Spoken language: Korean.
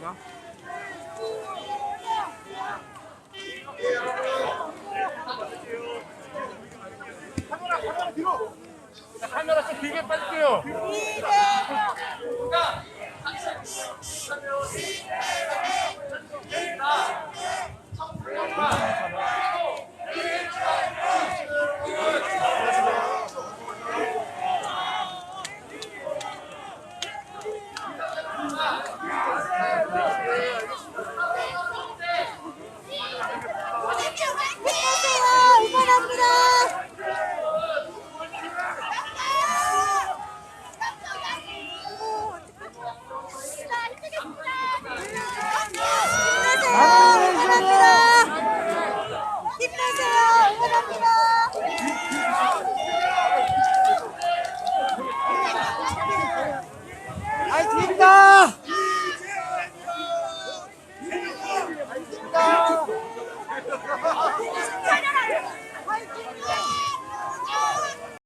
올라가 카메라 카메라 뒤로. 카메라 좀 길게 빠질게요.